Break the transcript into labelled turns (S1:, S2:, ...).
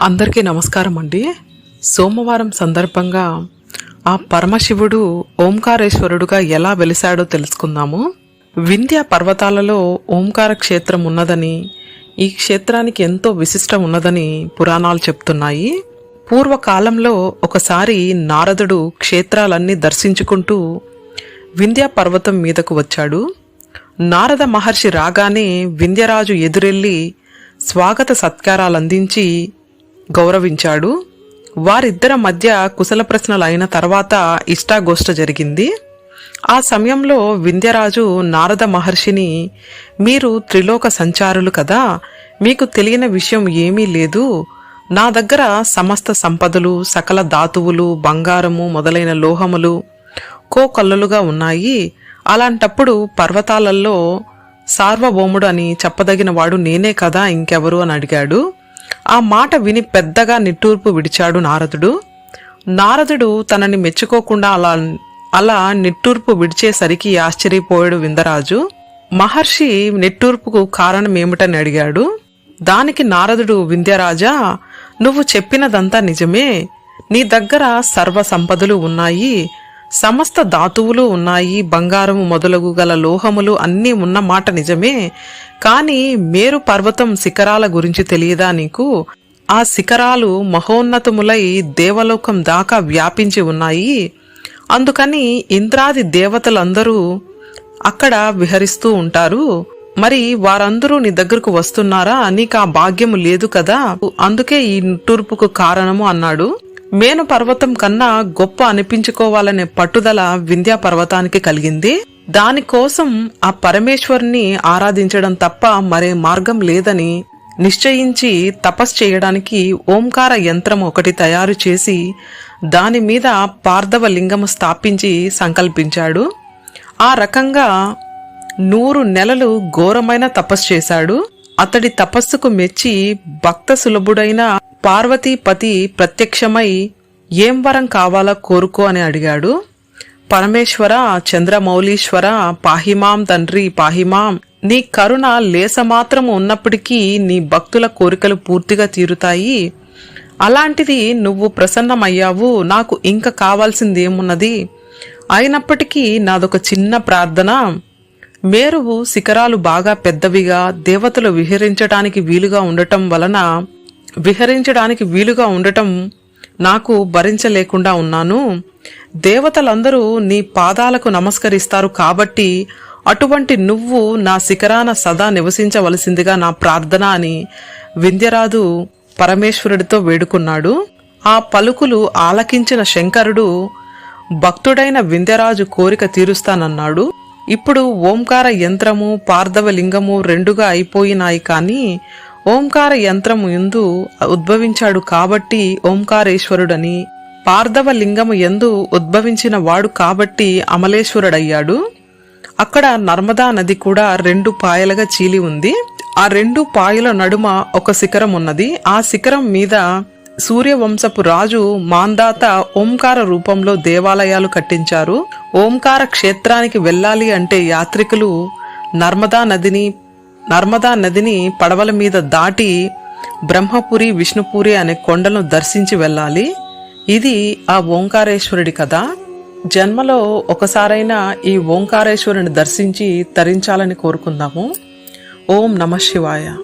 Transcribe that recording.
S1: అందరికీ నమస్కారం అండి. సోమవారం సందర్భంగా ఆ పరమశివుడు ఓంకారేశ్వరుడుగా ఎలా వెలిశాడో తెలుసుకుందాము. వింధ్య పర్వతాలలో ఓంకార క్షేత్రం ఉన్నదని ఈ క్షేత్రానికి ఎంతో విశిష్టం ఉన్నదని పురాణాలు చెప్తున్నాయి. పూర్వకాలంలో ఒకసారి నారదుడు క్షేత్రాలన్నీ దర్శించుకుంటూ వింధ్య పర్వతం మీదకు వచ్చాడు. నారద మహర్షి రాగానే వింధ్యరాజు ఎదురెళ్ళి స్వాగత సత్కారాలందించి గౌరవించాడు. వారిద్దరి మధ్య కుశల ప్రశ్నలు అయిన తర్వాత ఇష్టాగోష్ఠ జరిగింది. ఆ సమయంలో వింధ్యరాజు నారద మహర్షిని మీరు త్రిలోక సంచారులు కదా మీకు తెలియని విషయం ఏమీ లేదు. నా దగ్గర సమస్త సంపదలు సకల ధాతువులు బంగారము మొదలైన లోహములు కోకొల్లలుగా ఉన్నాయి. అలాంటప్పుడు పర్వతాలలో సార్వభౌముడు అని చెప్పదగిన వాడు నేనే కదా ఇంకెవరు? అని అడిగాడు. ఆ మాట విని పెద్దగా నిట్టూర్పు విడిచాడు నారదుడు. నారదుడు తనని మెచ్చుకోకుండా అలా అలా నిట్టూర్పు విడిచేసరికి ఆశ్చర్యపోయాడు విందరాజు. మహర్షి నిట్టూర్పుకు కారణం ఏమిటని అడిగాడు. దానికి నారదుడు వింధ్యరాజా నువ్వు చెప్పినదంతా నిజమే. నీ దగ్గర సర్వ సంపదలు ఉన్నాయి. సమస్త ధాతువులు ఉన్నాయి బంగారము మొదలగు గల లోహములు అన్నీ ఉన్న మాట నిజమే. కాని మేరు పర్వతం శిఖరాల గురించి తెలియదా నీకు? ఆ శిఖరాలు మహోన్నతములై దేవలోకం దాకా వ్యాపించి ఉన్నాయి. అందుకని ఇంద్రాది దేవతలందరూ అక్కడ విహరిస్తూ ఉంటారు. మరి వారందరూ నీ దగ్గరకు వస్తున్నారా? నీకు ఆ భాగ్యము లేదు కదా? అందుకే ఈ తూర్పుకు కారణము అన్నాడు. మేను పర్వతం కన్నా గొప్ప అనిపించుకోవాలనే పట్టుదల వింధ్యా పర్వతానికి కలిగింది. దానికోసం ఆ పరమేశ్వరుని ఆరాధించడం తప్ప మరే మార్గం లేదని నిశ్చయించి తపస్ చేయడానికి ఓంకార యంత్రం ఒకటి తయారు చేసి దాని మీద పార్థవ లింగము స్థాపించి సంకల్పించాడు. ఆ రకంగా నూరు నెలలు ఘోరమైన తపస్సు చేశాడు. అతడి తపస్సుకు మెచ్చి భక్త సులభుడైన పార్వతీపతి ప్రత్యక్షమై ఏం వరం కావాలా కోరుకో అని అడిగాడు. పరమేశ్వర చంద్రమౌళీశ్వర పాహిమాం తండ్రి పాహిమాం నీ కరుణ లేసమాత్రము ఉన్నప్పటికీ నీ భక్తుల కోరికలు పూర్తిగా తీరుతాయి. అలాంటిది నువ్వు ప్రసన్నమయ్యావు నాకు ఇంకా కావాల్సింది ఏమున్నది అయినప్పటికీ నాదొక చిన్న ప్రార్థన. మేరువు శిఖరాలు బాగా పెద్దవిగా దేవతలు విహరించడానికి వీలుగా ఉండటం వలన విహరించడానికి వీలుగా ఉండటం నాకు భరించలేకుండా ఉన్నాను. దేవతలందరూ నీ పాదాలకు నమస్కరిస్తారు కాబట్టి అటువంటి నువ్వు నా శిఖరాన సదా నివసించవలసిందిగా నా ప్రార్థన అని వింధ్యరాజు పరమేశ్వరుడితో వేడుకున్నాడు. ఆ పలుకులు ఆలకించిన శంకరుడు భక్తుడైన వింధ్యరాజు కోరిక తీరుస్తానన్నాడు. ఇప్పుడు ఓంకార యంత్రము పార్థవలింగము రెండుగా అయిపోయినాయి కానీ ఓంకార యంత్రము ఎందు ఉద్భవించాడు కాబట్టి ఓంకారేశ్వరుడని పార్థవ లింగము ఎందు ఉద్భవించిన వాడు కాబట్టి అమలేశ్వరుడయ్యాడు. అక్కడ నర్మదా నది కూడా రెండు పాయలుగా చీలి ఉంది. ఆ రెండు పాయల నడుమ ఒక శిఖరం ఉన్నది. ఆ శిఖరం మీద సూర్యవంశపు రాజు మాందాత ఓంకార రూపంలో దేవాలయాలు కట్టించారు. ఓంకార క్షేత్రానికి వెళ్ళాలి అంటే యాత్రికులు నర్మదా నదిని నర్మదా నదిని పడవల మీద దాటి బ్రహ్మపురి విష్ణుపురి అనే కొండలను దర్శించి వెళ్ళాలి. ఇది ఆ ఓంకారేశ్వరుడి కథ. జన్మలో ఒకసారైనా ఈ ఓంకారేశ్వరుని దర్శించి తరించాలని కోరుకుందాము. ఓం నమ శివాయ.